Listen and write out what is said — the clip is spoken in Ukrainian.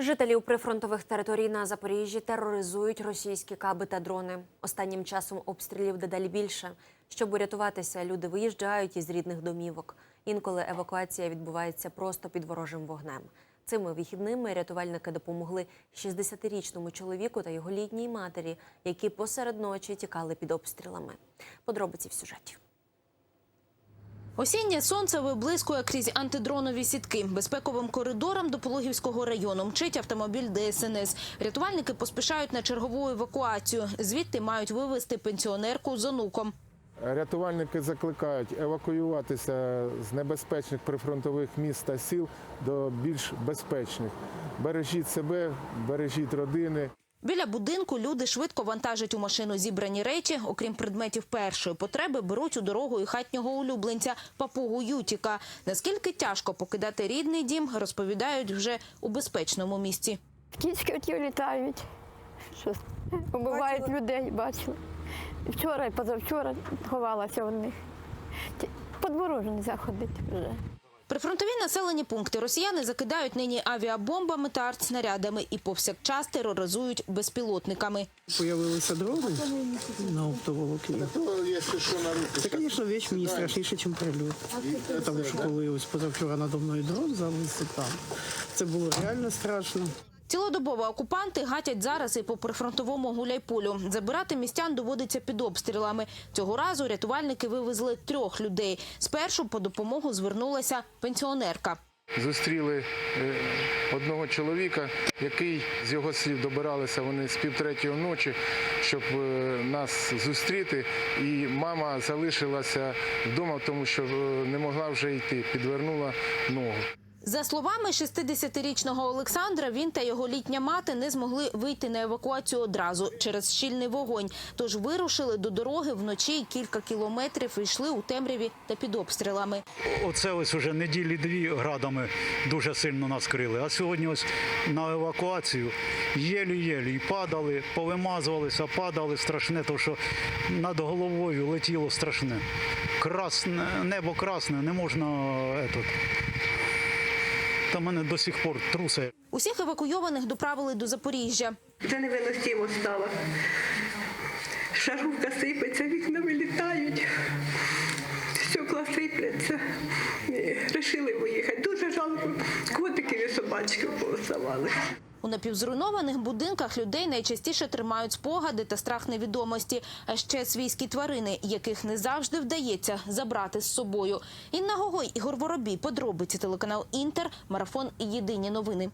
Жителів прифронтових територій на Запоріжжі тероризують російські каби та дрони. Останнім часом обстрілів дедалі більше. Щоб урятуватися, люди виїжджають із рідних домівок. Інколи евакуація відбувається просто під ворожим вогнем. Цими вихідними рятувальники допомогли 60-річному чоловіку та його літній матері, які посеред ночі тікали під обстрілами. Подробиці в сюжеті. Осіннє сонце виблискує крізь антидронові сітки. Безпековим коридором до Пологівського району мчить автомобіль ДСНС. Рятувальники поспішають на чергову евакуацію. Звідти мають вивезти пенсіонерку з онуком. Рятувальники закликають евакуюватися з небезпечних прифронтових міст та сіл до більш безпечних. Бережіть себе, бережіть родини. Біля будинку люди швидко вантажать у машину зібрані речі. Окрім предметів першої потреби, беруть у дорогу і хатнього улюбленця папугу Ютіка. Наскільки тяжко покидати рідний дім, розповідають вже у безпечному місці. Птічки оті літають, що вбивають людей, бачила. Вчора і позавчора ховалася в них. По двору вже не можна вже. Прифронтові населені пункти росіяни закидають нині авіабомбами та артснарядами і повсякчас тероризують безпілотниками. Появилися дрони на оптоволокні. Це, звісно, віч мені страшніше, ніж прильот. Тому що коли ось позавчора надо мною дрон зависив там, це було реально страшно. Цілодобово окупанти гатять зараз і по прифронтовому гуляйполю. Забирати містян доводиться під обстрілами. Цього разу рятувальники вивезли трьох людей. Спершу по допомогу звернулася пенсіонерка. Зустріли е, одного чоловіка, який з його слів добиралися вони з півтретьої ночі, щоб е, нас зустріти. І мама залишилася вдома, тому що е, не могла вже йти, підвернула ногу. За словами 60-річного Олександра, він та його літня мати не змогли вийти на евакуацію одразу через щільний вогонь. Тож вирушили до дороги вночі і кілька кілометрів йшли у темряві та під обстрілами. Оце ось уже неділі дві градами дуже сильно нас крили. А сьогодні ось на евакуацію єлі-єлі падали, повимазувалися, падали страшне, тому що над головою летіло страшне. Красне, небо красне, не можна этот, та мене до сих пор трусає. Усіх евакуйованих доправили до Запоріжжя. Це невиносимо стало. Шарувка сипеться, вікна вилітають, стекла сипляться. І Рішили виїхати. Дуже жалко. Котиків і собачки пооставали. У напівзруйнованих будинках людей найчастіше тримають спогади та страх невідомості, а ще свійські тварини, яких не завжди вдається забрати з собою. Інна Гогой, Ігор Воробій, подробиці телеканал Інтер, марафон Єдині новини.